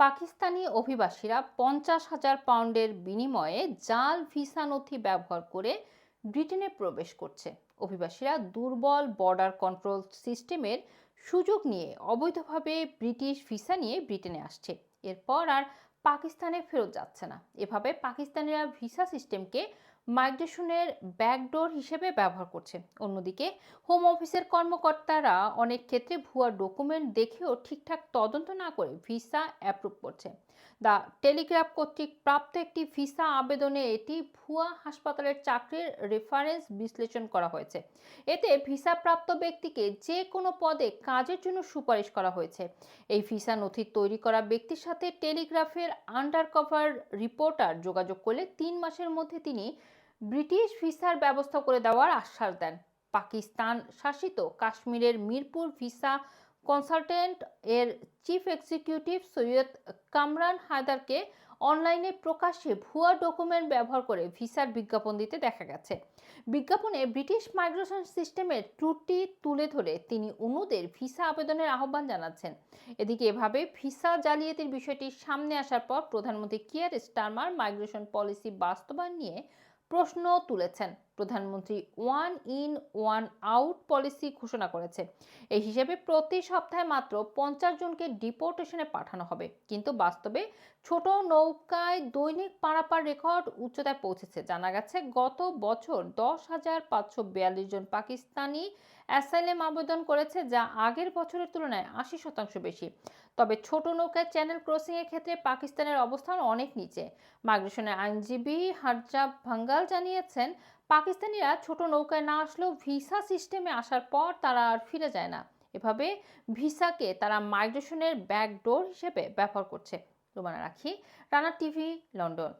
পাকিস্তানি অভিবাসীরা পঞ্চাশ হাজার পাউন্ডের বিনিময়ে জাল ভিসা নথি ব্যবহার করে ব্রিটেনে প্রবেশ করছে। অভিবাসীরা দুর্বল বর্ডার কন্ট্রোল সিস্টেমের সুযোগ নিয়ে অবৈধভাবে ব্রিটিশ ভিসা নিয়ে ব্রিটেনে আসছে। এরপর আর পাকিস্তানে ফেরত যাচ্ছে না। এভাবে পাকিস্তানিরা ভিসা সিস্টেমকে মাইগ্রেশনের ব্যাকডোর হিসেবে ব্যবহার করছে। অন্যদিকে হোম অফিসের কর্মকর্তারা অনেক ক্ষেত্রে ভুয়া ডকুমেন্ট দেখেও ঠিকঠাক তদন্ত না করে ভিসা অ্যাপ্রুভ করছে। দ্য টেলিগ্রাফ কর্তৃক প্রাপ্ত একটি ভিসা আবেদনে এটি ভুয়া হাসপাতালের চাকরির রেফারেন্স বিশ্লেষণ করা হয়েছে। এতে ভিসা প্রাপ্ত ব্যক্তিকে যে কোনো পদে কাজের জন্য সুপারিশ করা হয়েছে। এই ভিসা নথি তৈরি করা ব্যক্তির সাথে টেলিগ্রাফের আন্ডারকভার রিপোর্টার যোগাযোগ করলে তিন মাসের মধ্যে তিনি ব্রিটিশ ভিসার ব্যবস্থা করে দেওয়ার আশ্বাস দেন। পাকিস্তান শাসিত কাশ্মীরের মিরপুর ভিসা কনসালটেন্ট এর চিফ এক্সিকিউটিভ সৈয়দ কামরান হায়দারকে অনলাইনে প্রকাশ্যে ভুয়া ডকুমেন্ট ব্যবহার করে ভিসার বিজ্ঞাপন দিতে দেখা গেছে। বিজ্ঞাপনে ব্রিটিশ মাইগ্রেশন সিস্টেমের ত্রুটি তুলে ধরে তিনি অন্যদের ভিসা আবেদনের আহ্বান জানাচ্ছেন। এদিকে এভাবে ভিসা জালিয়াতির বিষয়টি সামনে আসার পর প্রধানমন্ত্রী কিয়ার স্টারমার মাইগ্রেশন পলিসি বাস্তবায়ন নিয়ে প্রশ্ন তুলেছেন। প্রধানমন্ত্রী one in, one out policy ঘোষণা করেছে। এই হিসেবে প্রতি সপ্তাহে মাত্র পঞ্চাশ জনকে ডিপোর্টেশনে পাঠানো হবে। কিন্তু বাস্তবে ছোট নৌকায় দৈনিক পারাপার রেকর্ড উচ্চতায় পৌঁছেছে। জানা গেছে, গত বছর দশ হাজার পাঁচশো বিয়াল্লিশ জন পাকিস্তানি অ্যাসাইলেম আবেদন করেছে, যা আগের বছরের তুলনায় আশি শতাংশ বেশি। তবে ছোট নৌকায় চ্যানেল ক্রসিং এর ক্ষেত্রে পাকিস্তানের অবস্থান অনেক নিচে। মাইগ্রেশনের আইনজীবী হারজাব ভাঙ্গাল জানিয়েছেন, পাকিস্তানিরা ছোট নৌকায় না আসলেও ভিসা সিস্টেমে আসার পর তারা আর ফিরে যায় না। এভাবে ভিসাকে তারা মাইগ্রেশনের ব্যাকডোর হিসেবে ব্যবহার করছে। রোমানা রাখি, রানা টিভি, লন্ডন।